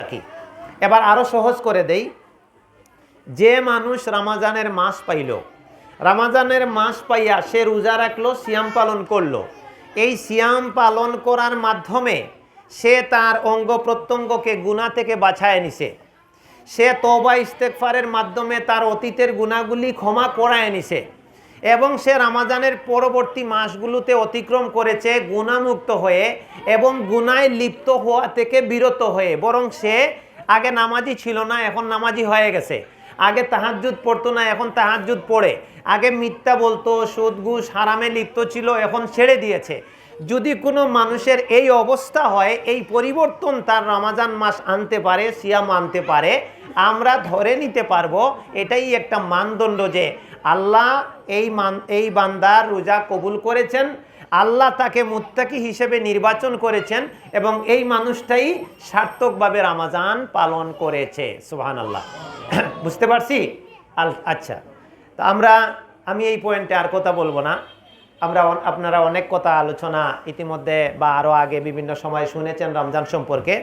কি? এবার আরও সহজ করে দেই। যে মানুষ রামাজানের মাস পাইল, রামাজানের মাস পাইয়া সে রোজা রাখল, সিয়াম পালন করল। এই সিয়াম পালন করার মাধ্যমে সে তার অঙ্গ প্রত্যঙ্গকে গুণা থেকে বাছায় নিছে। সে তবা ইস্তেকফারের মাধ্যমে তার অতীতের গুণাগুলি ক্ষমা করায় নিছে। এবং সে রামাজানের পরবর্তী মাসগুলোতে অতিক্রম করেছে, গুণামুক্ত হয়ে এবং গুনায় লিপ্ত হওয়া থেকে বিরত হয়ে। বরং সে আগে নামাজি ছিল না, এখন নামাজি হয়ে গেছে। আগে তাহাজ্জুদ পড়তো না, এখন তাহাজ্জুদ পড়ে। আগে মিথ্যা বলতো সুদ হারামে লিপ্ত ছিল, এখন ছেড়ে দিয়েছে। যদি কোনো মানুষের এই অবস্থা হয়, এই পরিবর্তন তার রামাজান মাস আনতে পারে, সিয়াম আনতে পারে, আমরা ধরে নিতে পারব, এটাই একটা মানদণ্ড যে আল্লাহ এই মান, এই বান্দার রোজা কবুল করেছেন, আল্লাহ তাকে মুত্তাকি হিসেবে নির্বাচন করেছেন এবং এই মানুষটাই সার্থকভাবে রামাজান পালন করেছে। সুহান আল্লাহ বুঝতে পারছি? আল আচ্ছা। তো আমরা, আমি এই পয়েন্টে আর কথা বলব না। আমরা আপনারা অনেক কথা আলোচনা ইতিমধ্যে বা আরও আগে বিভিন্ন সময় শুনেছেন রমজান সম্পর্কে।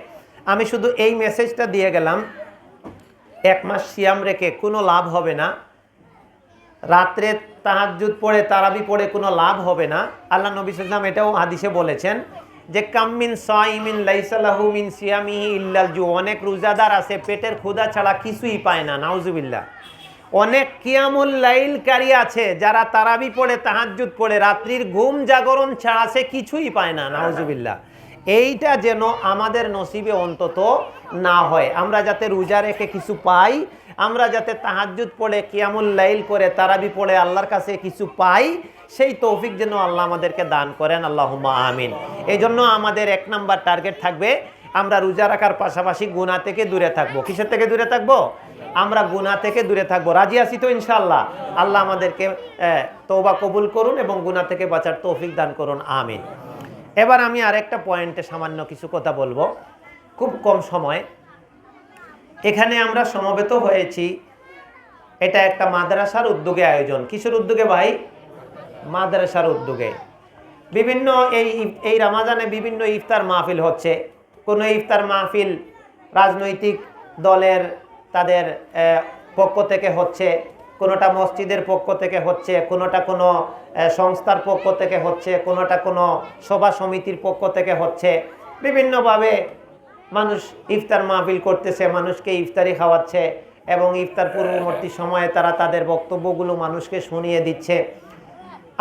আমি শুধু এই মেসেজটা দিয়ে গেলাম, এক মাস সিয়াম রেখে কোনো লাভ হবে না। রাত্রে তাহাজ্জুদ পড়ে, তারাবি পড়ে কোনো লাভ হবে না। আল্লাহ নবী সাল্লাম এটাও হাদিসে বলেছেন যে কাম্মিন সাইমিন লাইসালাহু মিন সিয়ামিহি ইল্লাল জু অনেক রোজাদার আছে, পেটের ক্ষুধা ছাড়া কিছুই পায় না, নাউজুবিল্লাহ। অনেক কিয়ামুল লাইলকারী আছে, যারা তারাবি পড়ে, তাহাজ্জুদ পড়ে, রাত্রির ঘুম জাগরণ ছাড়া সে কিছুই পায় না, নাউজুবিল্লাহ। এইটা যেন আমাদের নসিবে অন্তত না হয়। আমরা যাতে রোজা রেখে কিছু পাই আমরা যাতে তাহাজ্জুদ পড়ে, কিয়ামুল লাইল করে, তারাবি পড়ে, আল্লাহর কাছে কিছু পাই, সেই তৌফিক যেন আল্লাহ আমাদেরকে দান করেন। আল্লাহুম্মা আমিন। এই জন্য আমাদের এক নাম্বার টার্গেট থাকবে, আমরা রোজা রাখার পাশাপাশি গুণা থেকে দূরে থাকব। কিসের থেকে দূরে থাকব? আমরা গুণা থেকে দূরে থাকব। রাজি আছি তো ইনশাআল্লাহ? আল্লাহ আমাদেরকে তৌবা কবুল করুন এবং গুণা থেকে বাঁচার তৌফিক দান করুন। আমিন। এবার আমি আরেকটা পয়েন্টে সামান্য কিছু কথা বলব। খুব কম সময়। এখানে আমরা সমবেত হয়েছি। এটা একটা মাদ্রাসার উদ্যোগে আয়োজন। কিসের উদ্যোগে ভাই? মাদ্রাসার উদ্যোগে। বিভিন্ন এই এই রামাজানে বিভিন্ন ইফতার মাহফিল হচ্ছে। কোনো ইফতার মাহফিল রাজনৈতিক দলের তাদের পক্ষ থেকে হচ্ছে, কোনোটা মসজিদের পক্ষ থেকে হচ্ছে, কোনোটা কোনো সংস্থার পক্ষ থেকে হচ্ছে, কোনোটা কোনো সভা সমিতির পক্ষ থেকে হচ্ছে। বিভিন্নভাবে মানুষ ইফতার মাহফিল করতেছে, মানুষকে ইফতারি খাওয়াচ্ছে এবং ইফতার পূর্ববর্তী সময়ে তারা তাদের বক্তব্যগুলো মানুষকে শুনিয়ে দিচ্ছে।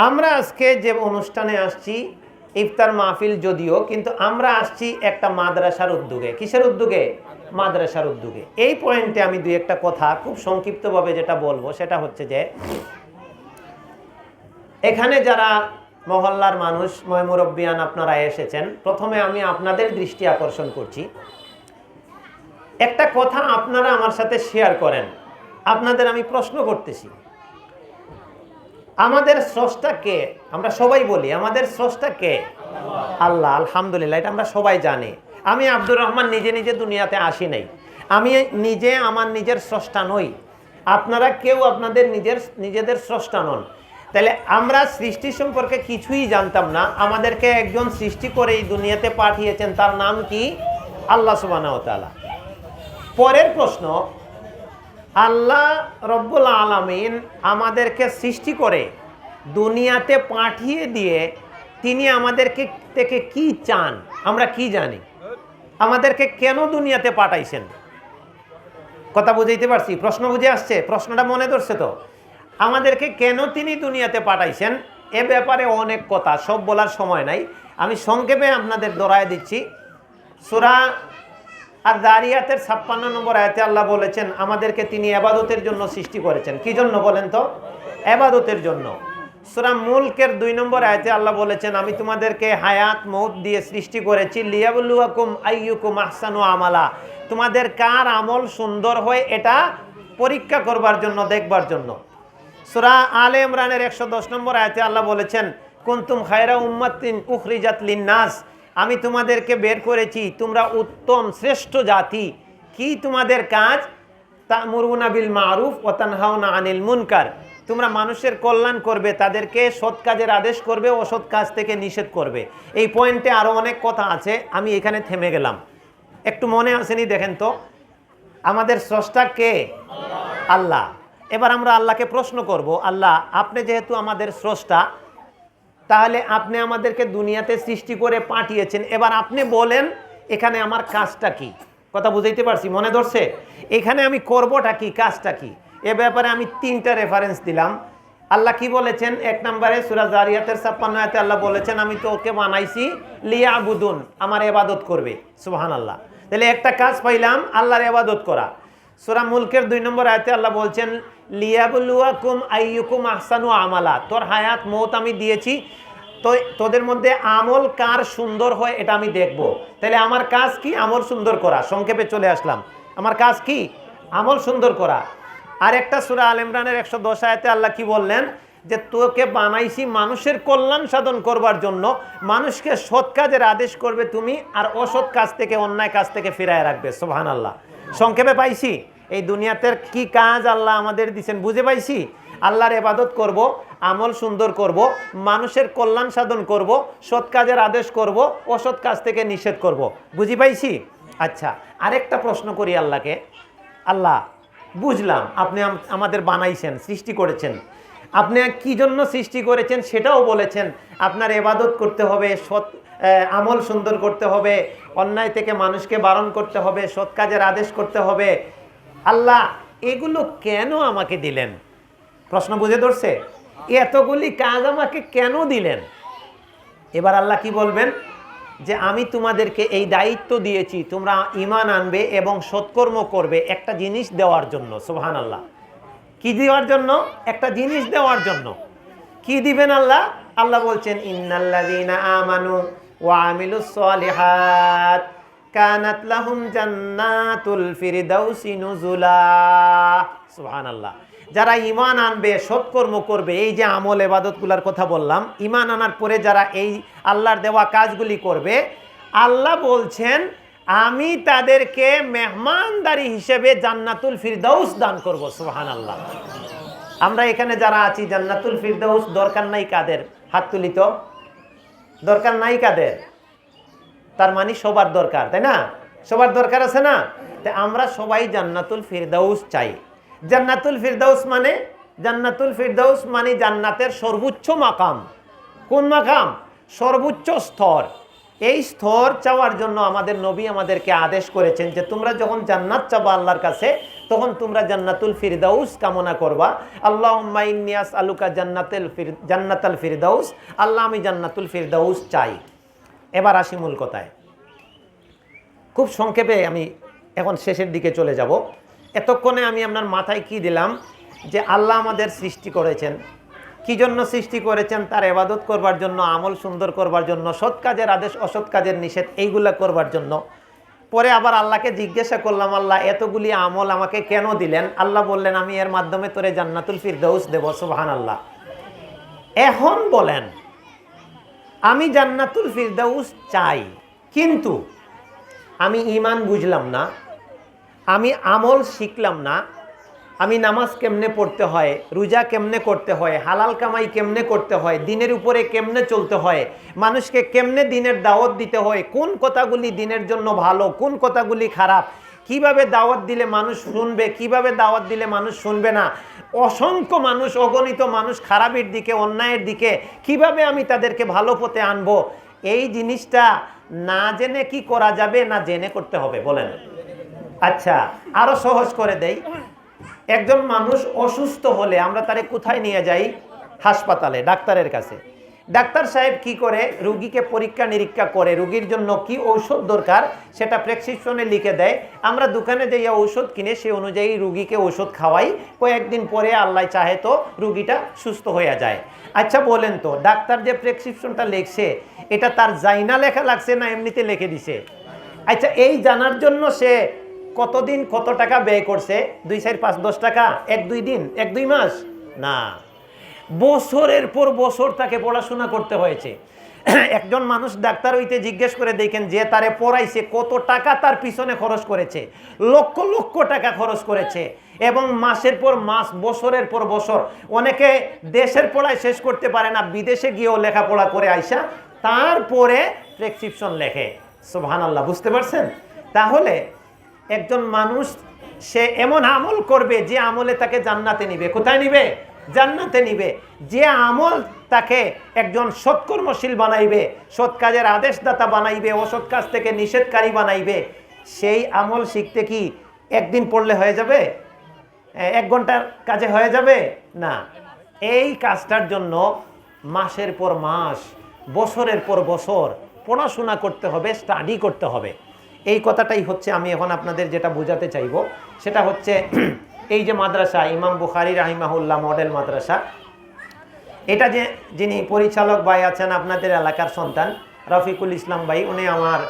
আমরা আজকে যে অনুষ্ঠানে আসছি, ইফতার মাহফিল যদিও, কিন্তু আমরা আসছি একটা মাদ্রাসার উদ্যোগে। কিসের উদ্যোগে? মাদ্রাসার উদ্যোগে। এই পয়েন্টে আমি দুই একটা কথা খুব সংক্ষিপ্তভাবে যেটা বলব, সেটা হচ্ছে যে, এখানে যারা মহল্লার মানুষ ময়মুরব্বিয়ান আপনারা এসেছেন। প্রথমে আমি আপনাদের দৃষ্টি আকর্ষণ করছি। একটা কথা আপনারা আমার সাথে শেয়ার করেন। আপনাদের আমি প্রশ্ন করতেছি। আমাদের স্রষ্টা কে? আমরা সবাই বলি, আমাদের স্রষ্টা কে? আল্লাহ, আলহামদুলিল্লাহ, এটা আমরা সবাই জানি। আমি আব্দুর রহমান নিজে নিজে দুনিয়াতে আসি নাই। আমি নিজে আমার নিজের স্রষ্টা নই। আপনারা কেউ আপনাদের নিজের, নিজেদের স্রষ্টা নন। তাহলে আমরা সৃষ্টি সম্পর্কে কিছুই জানতাম না। আমাদেরকে একজন সৃষ্টি করে এই দুনিয়াতে পাঠিয়েছেন, তার নাম কি? আল্লাহ সুবাহ তালা পরের প্রশ্ন, আল্লাহ রব্বুল আলমিন আমাদেরকে সৃষ্টি করে দুনিয়াতে পাঠিয়ে দিয়ে তিনি আমাদেরকে থেকে কি চান? আমরা কি জানি? আমাদেরকে কেন দুনিয়াতে পাঠাইছেন? কথা বুঝাইতে পারছি? প্রশ্ন বুঝে আসছে? প্রশ্নটা মনে ধরছে তো? আমাদেরকে কেন তিনি দুনিয়াতে পাঠাইছেন? এ ব্যাপারে অনেক কথা, সব বলার সময় নাই। আমি সংক্ষেপে আপনাদের দৌড়ায় দিচ্ছি। সুরা আর দারিয়াতের ছাপ্পান্ন নম্বর আয়াতে আল্লাহ বলেছেন, আমাদেরকে তিনি এবাদতের জন্য সৃষ্টি করেছেন। কি জন্য বলেন তো? এবাদতের জন্য। সুরা মুলকের দুই নম্বর আয়াতে আল্লাহ বলেছেন, আমি তোমাদেরকে হায়াত মৌত দিয়ে সৃষ্টি করেছি। লিয়াবুল্লুয়াকুম আইয়ুকুম আহসানু আমালা। তোমাদের কার আমল সুন্দর হয়, এটা পরীক্ষা করবার জন্য, দেখবার জন্য। সুরা আলে ইমরানের একশো দশ নম্বর আয়াতে আল্লাহ বলেছেন, কুন্তুম খায়রা উম্মাতিন উখরিজাত লিন্নাস। আমি তোমাদেরকে বের করেছি, তোমরা উত্তম শ্রেষ্ঠ জাতি। কি তোমাদের কাজ? তামুরুনা বিল মারুফ ও তানহাউনা আনিল মুনকার। তোমরা মানুষের কল্যাণ করবে, তাদেরকে সৎ কাজের আদেশ করবে অসৎ কাজ থেকে নিষেধ করবে। এই পয়েন্টে আরও অনেক কথা আছে, আমি এখানে থেমে গেলাম। একটু মনে আসেনি, দেখেন তো। আমাদের স্রষ্টা কে? আল্লাহ। এবার আমরা আল্লাহকে প্রশ্ন করব, আল্লাহ, আপনি যেহেতু আমাদের স্রষ্টা, তাহলে আপনি আমাদেরকে দুনিয়াতে সৃষ্টি করে পাঠিয়েছেন। এবার আপনি বলেন, এখানে আমার কাজটা কি? কথা বুঝাইতে পারছি? মনে ধরছে? এখানে আমি করবটা কি? কাজটা কি? এ ব্যাপারে আমি তিনটা রেফারেন্স দিলাম। আল্লাহ কি বলেছেন? এক নম্বরে সুরাজ জারিয়াতের ছাপ্পান্ন আয়াতে আল্লাহ বলেছেন, আমি তো ওকে বানাইছি লিয়া বুদুন আমার এবাদত করবে। সুবাহান আল্লাহ তাহলে একটা কাজ পাইলাম, আল্লাহর এবাদত করা। সুরা মুলকের দুই নম্বর আয়তে আল্লাহ বলছেন লিয়াবুলুয়াকুম আইয়ুকুম আহসানু আমালা। তোর হায়াত, মৌত আমি দিয়েছি। তো তোদের মধ্যে আমল কার সুন্দর হয় এটা আমি দেখব। তাহলে আমার কাজ কি? আমল সুন্দর করা। সংক্ষেপে চলে আসলাম। আমার কাজ কি? আমল সুন্দর করা। আর একটা সুরা আল ইমরানের একশো দশ আয়তে আল্লাহ কি বললেন? যে তোকে বানাইছি মানুষের কল্যাণ সাধন করবার জন্য। মানুষকে সৎ কাজের আদেশ করবে তুমি, আর অসৎ কাজ থেকে, অন্যায় কাজ থেকে ফিরায় রাখবে। সোহান আল্লাহ সংক্ষেপে পাইছি? এই দুনিয়াতে কি কাজ আল্লাহ আমাদের দিচ্ছেন বুঝে পাইছি? আল্লাহর এবাদত করব, আমল সুন্দর করব, মানুষের কল্যাণ সাধন করব, সৎ কাজের আদেশ করব, অসৎ কাজ থেকে নিষেধ করব। বুঝি পাইছি? আচ্ছা আরেকটা প্রশ্ন করি আল্লাহকে। আল্লাহ, বুঝলাম আপনি আমাদের বানাইছেন, সৃষ্টি করেছেন। আপনি কি জন্য সৃষ্টি করেছেন সেটাও বলেছেন। আপনার এবাদত করতে হবে, সৎ আমল সুন্দর করতে হবে, অন্যায় থেকে মানুষকে বারণ করতে হবে, সৎ কাজের আদেশ করতে হবে। আল্লাহ, এগুলো কেন আমাকে দিলেন? প্রশ্ন বুঝে ধরছে? এতগুলি কাজ আমাকে কেন দিলেন? এবার আল্লাহ কি বলবেন? যে আমি তোমাদেরকে এই দায়িত্ব দিয়েছি, তোমরা ইমান আনবে এবং সৎকর্ম করবে একটা জিনিস দেওয়ার জন্য সোহান আল্লাহ কি দেওয়ার জন্য? একটা জিনিস দেওয়ার জন্য। কি দিবেন আল্লাহ? আল্লাহ বলছেন, ইন্নাল্লাযীনা আমানু ওয়া আমিলুস সলিহাত। কানাত লাহুম জান্নাতুল ফিরদাউসি নুজুলা। সুবহানাল্লাহ। যারা ইমান আনবে, সৎকর্ম করবে, এই যে আমল এবাদতগুলোর কথা বললাম ইমান আনার পরে যারা এই আল্লাহর দেওয়া কাজগুলি করবে, আল্লাহ বলছেন, আমি তাদেরকে মেহমানদারি হিসেবে জান্নাতুল ফিরদাউস দান করব। সুবহান আল্লাহ আমরা এখানে যারা আছি, জান্নাতুল ফিরদাউস দরকার নাই কাদের? হাত তুলি তো। দরকার নাই কাদের? তার মানে সবার দরকার, তাই না? সবার দরকার আছে না? তাই আমরা সবাই জান্নাতুল ফিরদাউস চাই। জান্নাতুল ফিরদাউস মানে? জান্নাতুল ফিরদাউস মানে জান্নাতের সর্বোচ্চ মাকাম। কোন মাকাম? সর্বোচ্চ স্তর। এই স্তর চাওয়ার জন্য আমাদের নবী আমাদেরকে আদেশ করেছেন যে তোমরা যখন জান্নাত চাবা আল্লাহর কাছে, তখন তোমরা জান্নাতুল ফিরদাউস কামনা করবা। আল্লাহ ইন্নিয়াস আলুকা জান্নাতুল ফির জান্নাতাল ফিরদাউস। আল্লাহ আমি জান্নাতুল ফিরদাউস চাই। এবার আসি মূল কথায়। খুব সংক্ষেপে আমি এখন শেষের দিকে চলে যাব। এতক্ষণে আমি আপনার মাথায় কি দিলাম যে আল্লাহ আমাদের সৃষ্টি করেছেন। কি জন্য সৃষ্টি করেছেন? তার এবাদত করবার জন্য, আমল সুন্দর করবার জন্য, সৎ কাজের আদেশ, অসৎ কাজের নিষেধ, এইগুলা করবার জন্য। পরে আবার আল্লাহকে জিজ্ঞাসা করলাম, আল্লাহ, এতগুলি আমল আমাকে কেন দিলেন? আল্লাহ বললেন, আমি এর মাধ্যমে তোরে জান্নাতুল ফিরদৌস দেব সুবহান আল্লাহ এখন বলেন আমি জান্নাতুল ফিরদাউস চাই, কিন্তু আমি ইমান বুঝলাম না, আমি আমল শিখলাম না, আমি নামাজ কেমনে পড়তে হয়, রোজা কেমনে করতে হয়, হালাল কামাই কেমনে করতে হয়, দিনের উপরে কেমনে চলতে হয়, মানুষকে কেমনে দিনের দাওয়াত দিতে হয়, কোন কথাগুলি দিনের জন্য ভালো, কোন কথাগুলি খারাপ কীভাবে দাওয়াত দিলে মানুষ শুনবে, কীভাবে দাওয়াত দিলে মানুষ শুনবে না? অসংখ্য মানুষ, অগণিত মানুষ খারাপের দিকে, অন্যায়ের দিকে, কীভাবে আমি তাদেরকে ভালো পথে আনব? এই জিনিসটা না জেনে কি করা যাবে, না জেনে করতে হবে, বলেন। আচ্ছা আরও সহজ করে দেই। একজন মানুষ অসুস্থ হলে আমরা তারে কোথায় নিয়ে যাই? হাসপাতালে, ডাক্তারের কাছে। ডাক্তার সাহেব কি করে? রুগীকে পরীক্ষা নিরীক্ষা করে, রুগীর জন্য কি ঔষধ দরকার সেটা প্রেসক্রিপশনে লিখে দেয়। আমরা দোকানে যাই ঔষধ কিনে সেই অনুযায়ী রুগীকে ওষুধ খাওয়াই। কয়েকদিন পরে আল্লাহ চাহে তো রুগীটা সুস্থ হয়ে যায়। আচ্ছা বলেন তো, ডাক্তার যে প্রেসক্রিপশনটা লিখছে, এটা তার জাইনা লেখা লাগছে না এমনিতে লিখে দিছে? আচ্ছা এই জানার জন্য সে কতদিন কত টাকা ব্যয় করছে? দুই, চার, পাঁচ, দশ টাকা? এক, দুই দিন? এক, দুই মাস? না। বছরের পর বছর তাকে পড়াশোনা করতে হয়েছে। একজন মানুষ ডাক্তার হইতে জিজ্ঞেস করে দেখেন যে তারে পড়াইছে, কত টাকা তার পিছনে খরচ করেছে? লক্ষ লক্ষ টাকা খরচ করেছে। এবং মাসের পর মাস, বছরের পর বছর, অনেকে দেশের পড়ায় শেষ করতে পারে না, বিদেশে গিয়েও লেখাপড়া করে আইসা, তারপরে প্রেসক্রিপশন লেখে। সুবহানাল্লাহ, বুঝতে পারছেন? তাহলে একজন মানুষ, সে এমন আমল করবে যে আমলে তাকে জান্নাতে নিবে। কোথায় নিবে? জান্নাতে নিবে। যে আমল তাকে একজন সৎকর্মশীল বানাইবে, সৎ কাজের আদেশদাতা বানাইবে, অসৎ কাজ থেকে নিষেধকারী বানাইবে, সেই আমল শিখতে কি একদিন পড়লে হয়ে যাবে? এক ঘণ্টার কাজে হয়ে যাবে? না। এই কাজটার জন্য মাসের পর মাস, বছরের পর বছর পড়াশোনা করতে হবে স্টাডি করতে হবে। এই কথাটাই হচ্ছে আমি এখন আপনাদের যেটা বোঝাতে চাইব। সেটা হচ্ছে এই যে মাদ্রাসা, ইমাম বুখারি রাহিমাহুল্লাহ মডেল মাদ্রাসা, এটা যে যিনি পরিচালক ভাই আছেন আপনাদের এলাকার সন্তান, রফিকুল ইসলাম ভাই, উনি আমার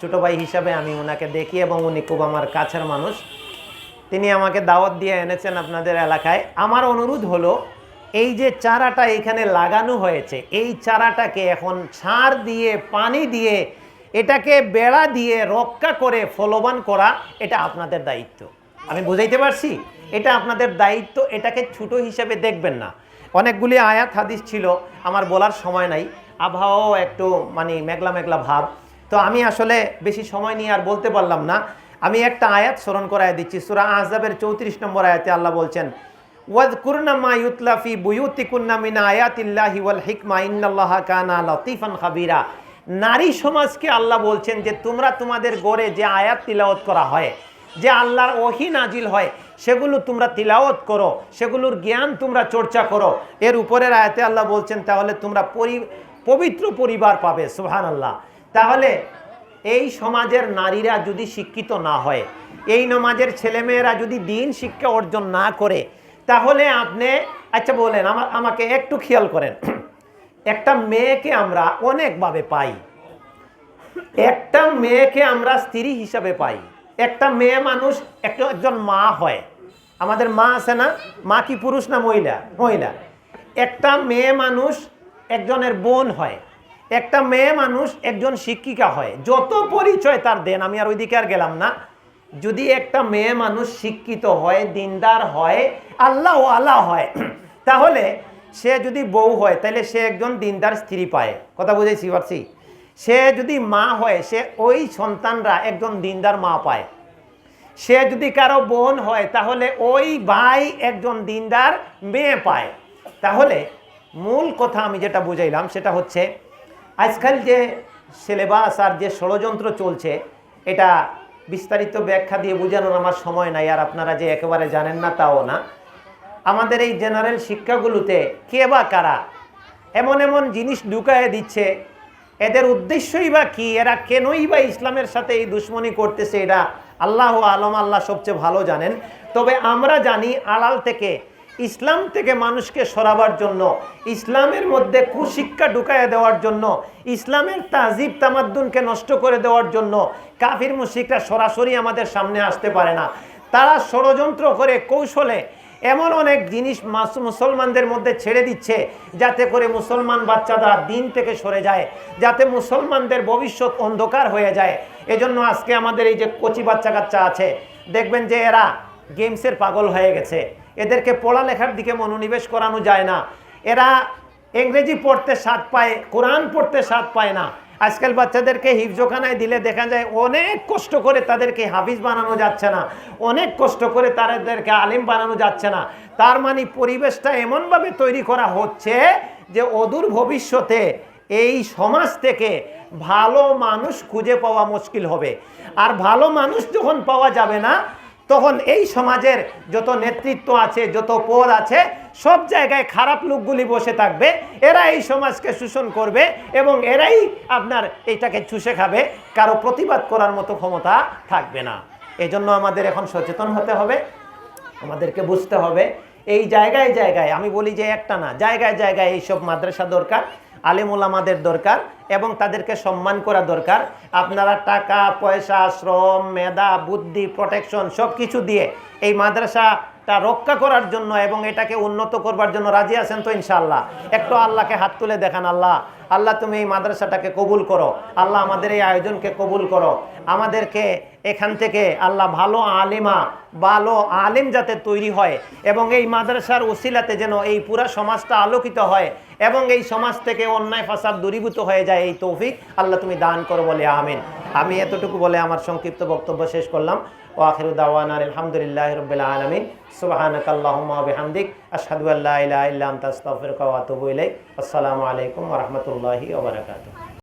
ছোট ভাই হিসাবে আমি ওনাকে দেখি এবং উনি খুব আমার কাছের মানুষ। তিনি আমাকে দাওয়াত দিয়ে এনেছেন আপনাদের এলাকায়। আমার অনুরোধ হলো, এই যে চারাটা এখানে লাগানো হয়েছে, এই চারাটাকে এখন সার দিয়ে, পানি দিয়ে, এটাকে বেড়া দিয়ে রক্ষা করে ফলবান করা, এটা আপনাদের দায়িত্ব। আমি বুঝাইতে পারছি? এটা আপনাদের দায়িত্ব, এটাকে ছোট হিসেবে দেখবেন না। অনেকগুলি আয়াত, হাদিস ছিল, আমার বলার সময় নাই। আবহাওয়াও একটু মানে মেঘলা মেঘলা ভাব। তো আমি আসলে বেশি সময় নিয়ে আর বলতে পারলাম না। আমি একটা আয়াত স্মরণ করায় দিচ্ছি, সুরা আহজাবের চৌত্রিশ নম্বর আয়াতে আল্লাহ বলছেন ওয়াজ কুরনা মা ইউতলাফি বুয়ুতি কুন্না মিনা আয়াতিল্লাহি ওয়াল হিকমা, ইন্নাল্লাহা কানা লতিফান খাবিরা। নারী সমাজকে আল্লাহ বলছেন যে, তোমরা তোমাদের গড়ে যে আয়াত তিলাওয়াত করা হয় যে আল্লাহর ওহি নাজিল হয়, সেগুলো তোমরা তিলাওয়াত করো, সেগুলোর জ্ঞান তোমরা চর্চা করো। এর উপরের আয়াতে আল্লাহ বলছেন, তাহলে তোমরা পরি, পবিত্র পরিবার পাবে সুহান আল্লাহ তাহলে এই সমাজের নারীরা যদি শিক্ষিত না হয়, এই নমাজের ছেলেমেয়েরা যদি দিন শিক্ষা অর্জন না করে, তাহলে আপনি আচ্ছা বলেন, আমা- আমাকে একটু খেয়াল করেন। একটা মেয়েকে আমরা অনেকভাবে পাই। একটা মেয়েকে আমরা স্ত্রী হিসাবে পাই। একটা মেয়ে মানুষ একটা একজন মা হয়। আমাদের মা আছে না? মা কি পুরুষ না মহিলা? মহিলা। একটা মেয়ে মানুষ একজনের বোন হয়। একটা মেয়ে মানুষ একজন শিক্ষিকা হয়। যত পরিচয় তার দেন, আমি আর ওইদিকে আর গেলাম না। যদি একটা মেয়ে মানুষ শিক্ষিত হয়, দিনদার হয়, আল্লাহ আল্লাহ হয়, তাহলে সে যদি বউ হয়, তাহলে সে একজন দিনদার স্ত্রী পায়। কথা বুঝেছি পারছি? সে যদি মা হয়, সে ওই সন্তানরা একজন দিনদার মা পায়। সে যদি কারও বোন হয়, তাহলে ওই ভাই একজন দিনদার মেয়ে পায়। তাহলে মূল কথা আমি যেটা বুঝাইলাম, সেটা হচ্ছে আজকাল যে সিলেবাস আর যে ষড়যন্ত্র চলছে, এটা বিস্তারিত ব্যাখ্যা দিয়ে বোঝানোর আমার সময় নাই, আর আপনারা যে একেবারে জানেন না, তাও না। আমাদের এই জেনারেল শিক্ষাগুলোতে কে বা কারা এমন এমন জিনিস ঢুকায় দিচ্ছে এদের উদ্দেশ্যই বা কি? এরা কেনই বা ইসলামের সাথে এই দুশ্মনী করতেছে এরা আল্লাহ আলম আল্লাহ সবচেয়ে ভালো জানেন। তবে আমরা জানি আড়াল থেকে, ইসলাম থেকে মানুষকে সরাবার জন্য, ইসলামের মধ্যে কুশিক্ষা ঢুকায় দেওয়ার জন্য, ইসলামের তাজিব তামাদ্দুনকে নষ্ট করে দেওয়ার জন্য কাফির মুশিকরা সরাসরি আমাদের সামনে আসতে পারে না। তারা ষড়যন্ত্র করে কৌশলে এমন অনেক জিনিস মাস- মুসলমানদের মধ্যে ছেড়ে দিচ্ছে যাতে করে মুসলমান বাচ্চারা দিন থেকে সরে যায়, যাতে মুসলমানদের ভবিষ্যৎ অন্ধকার হয়ে যায়। এজন্য আজকে আমাদের এই যে কচি বাচ্চা কাচ্চা আছে, দেখবেন যে এরা গেমসের পাগল হয়ে গেছে। এদেরকে পড়ালেখার দিকে মনোনিবেশ করানো যায় না। এরা ইংরেজি পড়তে স্বাদ পায়, কোরআন পড়তে স্বাদ পায় না। আজকাল বাচ্চাদেরকে হিফজোখানায় দিলে দেখা যায় অনেক কষ্ট করে তাদেরকে হাফিজ বানানো যাচ্ছে না। অনেক কষ্ট করে তাদেরকে আলিম বানানো যাচ্ছে না। তার মানে পরিবেশটা এমনভাবে তৈরি করা হচ্ছে যে অদূর ভবিষ্যতে এই সমাজ থেকে ভালো মানুষ খুঁজে পাওয়া মুশকিল হবে। আর ভালো মানুষ যখন পাওয়া যাবে না তখন এই সমাজের যত নেতৃত্ব আছে, যত পদ আছে, সব জায়গায় খারাপ লোকগুলি বসে থাকবে। এরা এই সমাজকে শোষণ করবে এবং এরাই আপনার এইটাকে চুষে খাবে। কারও প্রতিবাদ করার মতো ক্ষমতা থাকবে না। এজন্য আমাদের এখন সচেতন হতে হবে, আমাদেরকে বুঝতে হবে। এই জায়গায় জায়গায়, আমি বলি যে একটা না, জায়গায় জায়গায় এইসব মাদ্রাসা দরকার। আলিমুল আমাদের দরকার এবং তাদেরকে সম্মান করা দরকার। আপনারা টাকা, পয়সা, শ্রম, মেধা, বুদ্ধি প্রোটেকশন সব কিছু দিয়ে এই মাদ্রাসাটা রক্ষা করার জন্য এবং এটাকে উন্নত করবার জন্য রাজি আছেন তো ইনশাল্লাহ একটু আল্লাহকে হাত তুলে দেখান, আল্লাহ। আল্লাহ তুমি এই মাদ্রাসাটাকে কবুল করো। আল্লাহ আমাদের এই আয়োজনকে কবুল করো। আমাদেরকে এখান থেকে আল্লাহ ভালো আলিমা, ভালো আলিম যাতে তৈরি হয় এবং এই মাদ্রাসার ওসিলাতে যেন এই পুরা সমাজটা আলোকিত হয় এবং এই সমাজ থেকে অন্যায় ফাসাদ দূরীভূত হয়ে যায়, এই তৌফিক আল্লাহ তুমি দান করো বলে আমিন। আমি এতটুকু বলে আমার সংক্ষিপ্ত বক্তব্য শেষ করলাম। ওয়াখির দাওয়ান আলহামদুলিল্লাহ রবিল আলমিন। সুবাহানকাল্লাহমাবিহামদিক আসাদু আল্লাহ ইলাহ ইল্লাম তাস্তফির কাওয়াতুবু আসসালামু আলাইকুম ওয়া রাহমাতুল্লাহি